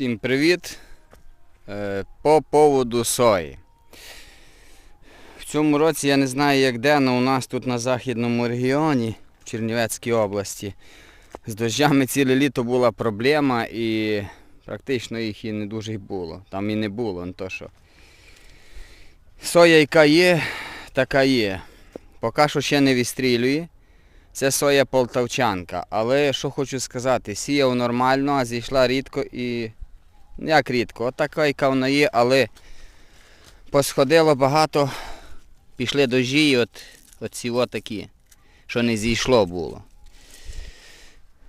Всім привіт. Е, По поводу сої. В цьому році я не знаю як де, але у нас тут на західному регіоні, в Чернівецькій області, з дощами ціле літо була проблема і практично їх і не дуже було. Там і не було, не то що. Соя, яка є, така є. Поки що ще не відстрілює. Це соя полтавчанка. Але що хочу сказати, сіяв нормально, а зійшла рідко і. Як рідко, от така, яка вона є, але посходило багато, пішли дожі, і от, от ці такі, що не зійшло було.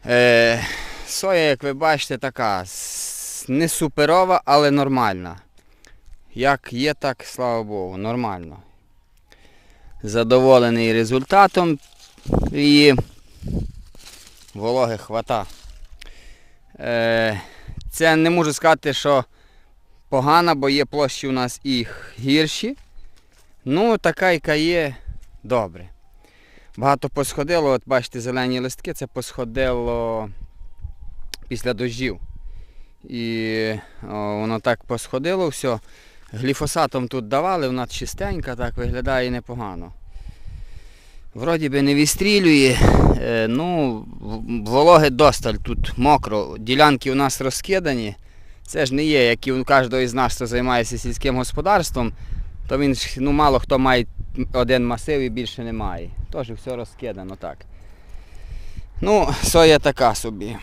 Е, соя, як ви бачите, така не суперова, але нормальна. Як є, так слава Богу, нормально. Задоволений результатом і вологи хвата. Е, це не можу сказати, що погано, бо є площі у нас і гірші. Ну, така, яка є, добре. Багато посходило, от бачите, зелені листки, це посходило після дощів. І о, воно так посходило все. Гліфосатом тут давали, вона чистенька, так виглядає непогано. Вроді би не відстрілює, е, ну, вологи досталь, тут мокро. Ділянки у нас розкидані. Це ж не є, як і у кожного із нас, хто займається сільським господарством, то він ну, мало хто має один масив і більше немає. Тож все розкидано так. Ну, соя така собі.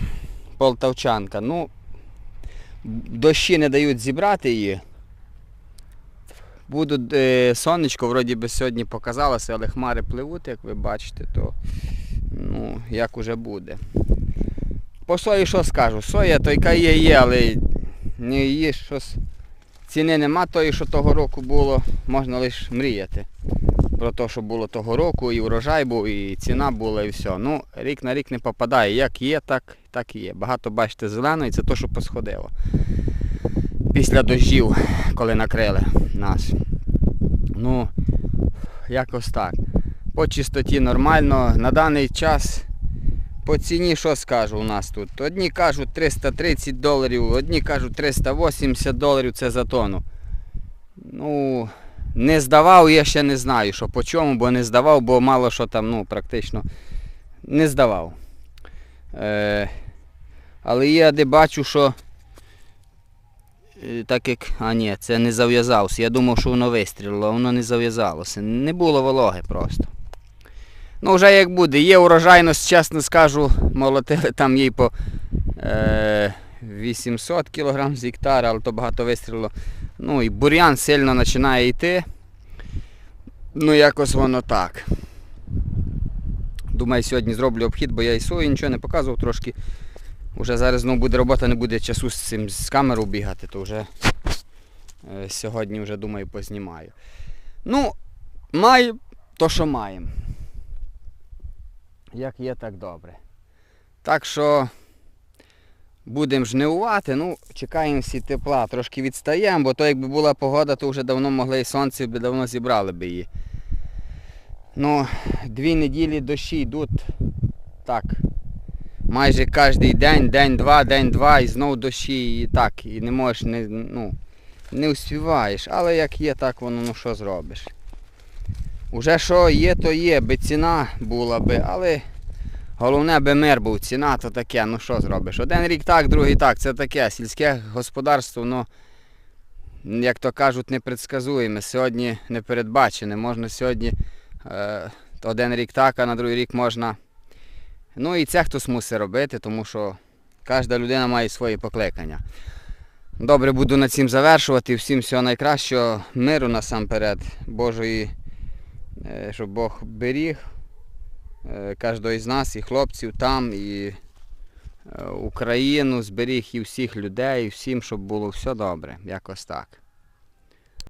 Полтавчанка. Ну, дощі не дають зібрати її. Будуть е, сонечко, вроді би сьогодні показалося, але хмари пливуть, як ви бачите, то ну, як уже буде. По сої що скажу? Соя то яка є, є, але не її щось. Ціни нема тої, що того року було, можна лише мріяти. Про те, що було того року, і урожай був, і ціна була, і все. Ну, рік на рік не попадає. Як є, так, так і є. Багато бачите зеленої, це те, що посходило. Після дощів, коли накрили нас. Ну, якось так. По чистоті нормально. На даний час по ціні що скажу у нас тут? Одні кажуть 330 доларів, одні кажуть 380 доларів це за тонну. Ну, не здавав, я ще не знаю, що по чому, бо не здавав, бо мало що там, ну, практично не здавав. Е, але я де бачу, що так як. А ні, це не зав'язався. Я думав, що воно вистрілило, воно не зав'язалося. Не було вологи просто. Ну, вже як буде. Є урожайність, чесно скажу, молотили там їй по е, 800 кг з гектара, але то багато вистрілило. Ну і бур'ян сильно починає йти. Ну, якось воно так. Думаю, сьогодні зроблю обхід, бо я і сою нічого не показував трошки. Уже зараз знову буде робота, не буде часу з цим з камеру бігати, то вже е, сьогодні вже думаю познімаю. Ну, маю то, що маємо. Як є, так добре. Так що будемо жнивувати, ну, чекаємо всі тепла, трошки відстаємо, бо то якби була погода, то вже давно могли і сонце би давно зібрали би її. Ну, дві неділі дощі йдуть так майже кожен день, день-два, день-два, і знов дощі, і так, і не можеш, не, ну, не успіваєш. Але як є, так воно ну що зробиш. Уже що є, то є, би ціна була би, але головне би мир був, ціна то таке, ну що зробиш. Один рік так, другий так, це таке. Сільське господарство, ну, як то кажуть, непредсказуєме. Сьогодні не передбачене. Можна сьогодні е, один рік так, а на другий рік можна. Ну і це хтось мусить робити, тому що кожна людина має свої покликання. Добре, буду на цим завершувати. Всім всього найкращого, миру насамперед, Божої, е, щоб Бог беріг е, кожного із нас, і хлопців там, і е, Україну, зберіг і всіх людей, і всім, щоб було все добре. Якось так.